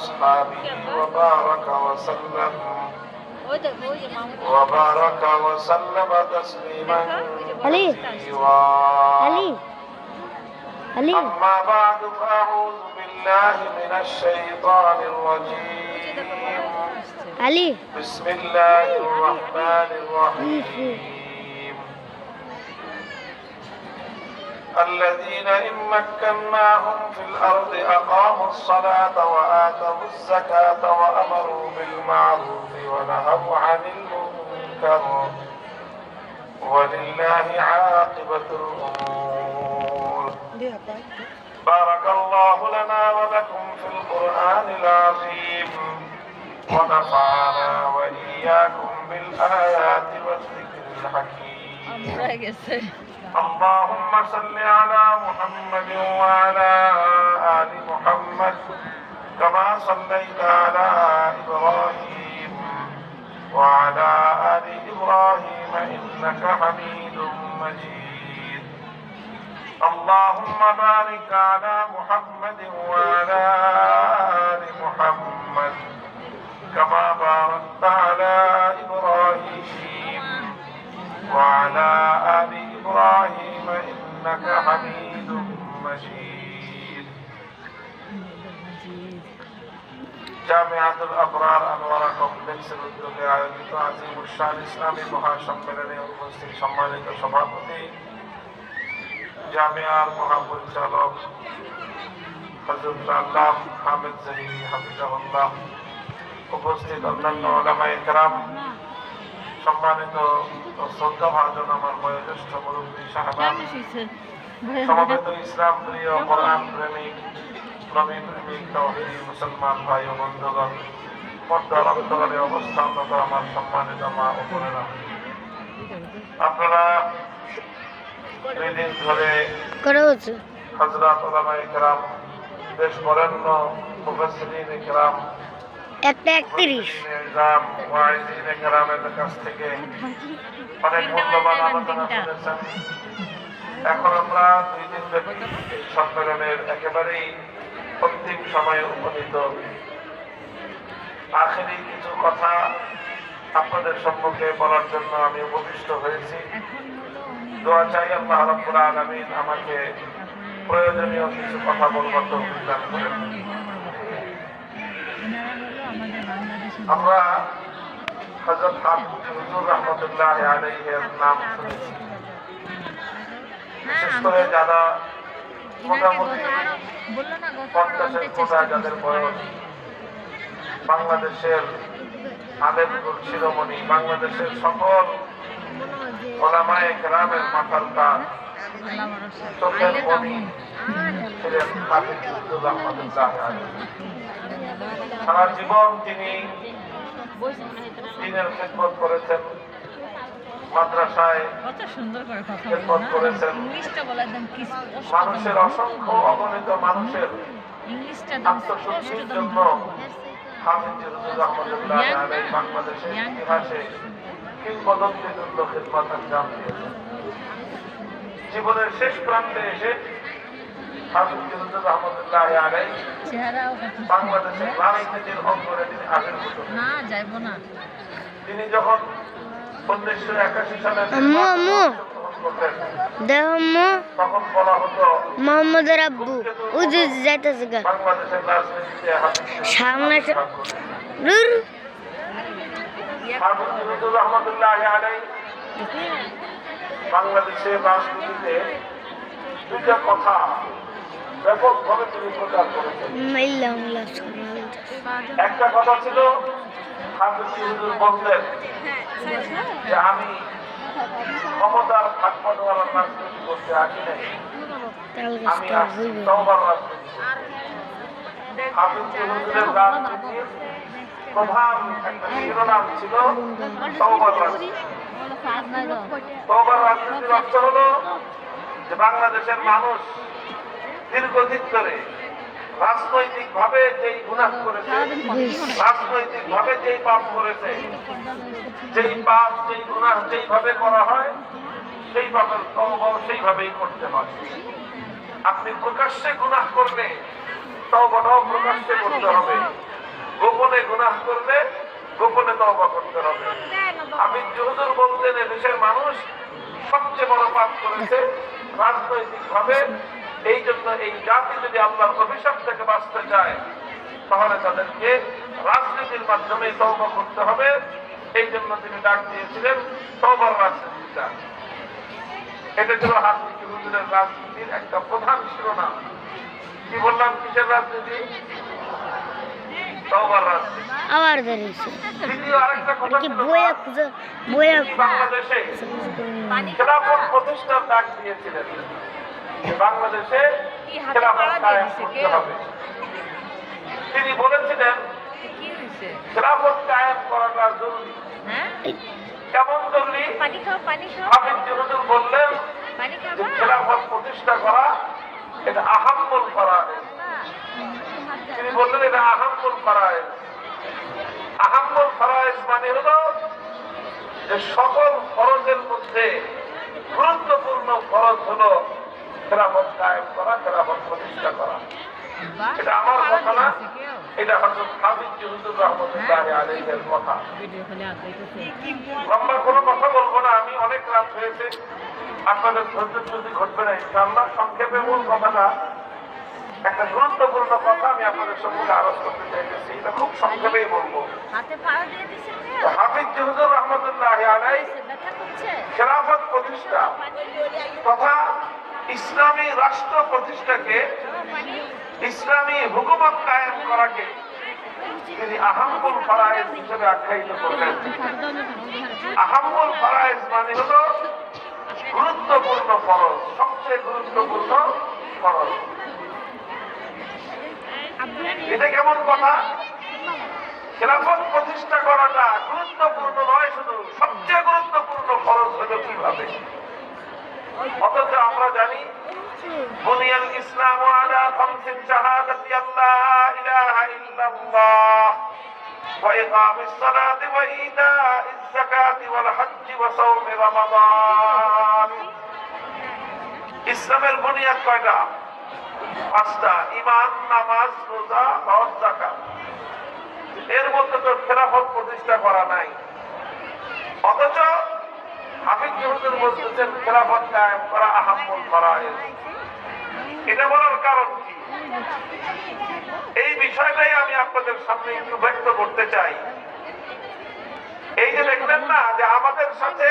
وأصحابه. وبارك وسلم. وبارك وسلم تسليما علي. أما بعد فأعوذ بالله من الشيطان الرجيم. علي. بسم الله الرحمن الرحيم. الذين إن مكناهم في الأرض أقاموا الصلاة وآتوا الزكاة وأمروا بالمعروف ونهوا عن المنكر. ولله عاقبة الأمور. بارك الله لنا ولكم في القرآن العظيم. ونفعنا وإياكم بالآيات والذكر الحكيم. اللهم صل على محمد وعلى آل محمد كما صليت على إبراهيم وعلى آل إبراهيم إنك حميد مجيد. اللهم بارك على محمد وعلى জামিয়াতুল আবরার আনোয়ারা কমপ্লেক্সের উদ্যোগে আয়োজিত আজিম উসান ইসলামী মহাসম্মেলনে উপস্থিত সম্মানিত সভাপতি জামিয়ার মহাপরিচালক হজরত আল্লাহ হামিদ জাহিরি হাফিজাহুল্লাহ উপস্থিত অন্যান্য ওলামায়ে কেরাম সম্মানিত শ্রদ্ধা ভাজন আমার বয়োজ্যেষ্ঠ মুরব্বী কেমন শুইছে সমবেত ইসলাম প্রিয় কোরআন প্রেমিক প্রেমিক তৌহিদি মুসলমান ভাই ও বন্ধুগণ পর্দার অন্তরালে অবস্থানরত আমার সম্মানিত মা ও বোনেরা। আপনারা দুই দিন ধরে করা হচ্ছে হজরত ওলামায়ে কেরাম দেশ বরেণ্য মুফাসসিরিন কেরাম একটা একত্রিশ। ওয়াইজিন কেরামের কাছ থেকে অনেক মূল্যবান আলোচনা শুনেছেন। এখন আমরা দুই দিন ব্যাপী সম্মেলনের একেবারেই অন্তিম সময়ে উপনীত আখেরি কিছু কথা আপনাদের সম্মুখে বলার জন্য আমি উপবিষ্ট হয়েছি। দোয়া চাই আল্লাহ রাব্বুল আলামিন আমাকে প্রয়োজনীয় কিছু কথা বলবার তৌফিক দান করেন। আমরা হযরত হাফিজ হুজুর রহমতুল্লাহ আলাইহির নাম শুনেছি। বিশেষ করে যারা বাংলাদেশের শিরোমণি বাংলাদেশের সকল ওলামায়ে গ্রামের মাথার কাজ চোখের ছিলেন সারা জীবন তিনি দিনের খেদমত করেছেন। মাদ্রাসায় কত সুন্দর করে কথা খেদমত ইংলিশটা বলে একদম কি মানুষের অসংখ্য অগণিত মানুষের ইংলিশটা আত্মশুদ্ধির জন্য হাফিজ হুজুর আলাইহি বাংলাদেশের ইতিহাসে কিংবদন্তি তুল্য আঞ্জাম দিয়েছেন। জীবনের শেষ প্রান্তে এসে রহমতুল্লাহ আলাইহি বাংলাদেশের রাজনীতির অঙ্গনে তিনি আবির্ভূত। না যাইবো না। তিনি যখন মোহাম্মদের আব্বু। যে যাইতেছে গা। সামনে দূর বাংলাদেশের রাজনীতিতে দুইটা কথা ব্যাপকভাবে তিনি প্রচার করেছেন। একটা কথা ছিল বলতেন যে আমি ক্ষমতার রাজনীতি করতে আসি নাই। আমি আসছি হইবে রাজনীতি। রাজনীতির প্রধান শিরোনাম ছিল তওবার রাজনীতি। তওবার রাজনীতির অর্থ হলো যে বাংলাদেশের মানুষ দীর্ঘদিন ধরে রাজনৈতিক ভাবে যেই গুনাহ করেছে রাজনৈতিক ভাবে যেই পাপ করেছে, যেই পাপ, যেই গুনাহ যেইভাবে করা হয় সেই পাপের তওবাও সেইভাবেই করতে হয়। আপনি প্রকাশ্যে গুনাহ করলে তওবাটাও প্রকাশ্যে করতে হবে। গোপনে গুনাহ করলে গোপনে তওবা করতে হবে। আমি হুজুর বলতেন এ দেশের মানুষ সবচেয়ে বড় পাপ করেছে রাজনৈতিক ভাবে এই জন্য এই জাতি যদি আল্লাহর অভিশাপ থেকে বাঁচতে চায় তাহলে তাদেরকে রাজনীতির মাধ্যমে তওবা করতে হবে। এই জন্য তিনি ডাক দিয়েছিলেন তওবার রাজনীতিটা এটা ছিল হাসিকি হুজুরের রাজনীতির একটা প্রধান শিরোনাম। কি বললাম কিসের রাজনীতি? আবার বাংলাদেশে। প্রতিষ্ঠার ডাক দিয়েছিলেন। বাংলাদেশে তিনি বলেছিলেন খেলাফত কায়েম করাটা জরুরি। হ্যাঁ? কেমন জরুরি? পানি খাও পানি খাও। হাফিজ হুজুর বললেন খেলাফত প্রতিষ্ঠা করা এটা আহাম্মুল ফরায়েজ তিনি বললেন এটা আহাম্মুল ফরায়েজ আহাম্মুল ফরায়েজ মানে হলো যে সকল ফরজের মধ্যে গুরুত্বপূর্ণ ফরজ হলো খেলাফত কায়েম করা খেলাফত প্রতিষ্ঠা করা। এটা আমার কথা না। এটা হযরত হাফিজ হুজুর রহমতুল্লাহ আলাইহির কথা। লম্বা কোনো কথা বলব না আমি অনেক রাত হয়েছে। আপনাদের ধৈর্য যদি ঘটবে না ইনশাআল্লাহ। সংক্ষেপে মূল কথাটা একটা গুরুত্বপূর্ণ কথা আমি আপনাদের সম্মুখে আরোপ করতে চাইতেছি। এটা খুব সংক্ষেপেই বলব? হাফিজ হুজুর রহমতুল্লাহ আলাই খেলাফত প্রতিষ্ঠা। তথা ইসলামী রাষ্ট্র প্রতিষ্ঠাকে ইসলামী হুকুমত কায়েম করাকে তিনি আহাম্মুল ফারায়েজ হিসেবে আখ্যায়িত করলেন। আহাম্মুল ফারায়েজ মানে হলো গুরুত্বপূর্ণ ফরজ, সবচেয়ে গুরুত্বপূর্ণ ফরজ। এটা কেমন কথা? খেলাফত প্রতিষ্ঠা করাটা গুরুত্বপূর্ণ নয়, শুধু সবচেয়ে গুরুত্বপূর্ণ ফরজ হলো কীভাবে? অথচ আমরা জানি, বুনিয়াল ইসলাম আলা খামসিন শাহাদাতি ইল্লা ইলাহা ইল্লাল্লাহ ওয়া ইকামিস সালাতি ওয়া ইতাইজ যাকাতি ওয়াল হজ্জ ওয়া সাওমি রমাদান। ইসলামের বুনিয়াদ কয়টা? পাঁচটা ইমান নামাজ, রোজা, হজ জাকাত এর মধ্যে তো খেলাফত প্রতিষ্ঠা করা নাই। অথচ হাফিজ হুজুর বলতেছেন খেলাফত কায়েম করা আহাম্মুল ফরায়েজ এটা বলার কারণ কি? এই বিষয়টাই আমি আপনাদের সামনে একটু ব্যক্ত করতে চাই। এই যে দেখবেন না যে আমাদের সাথে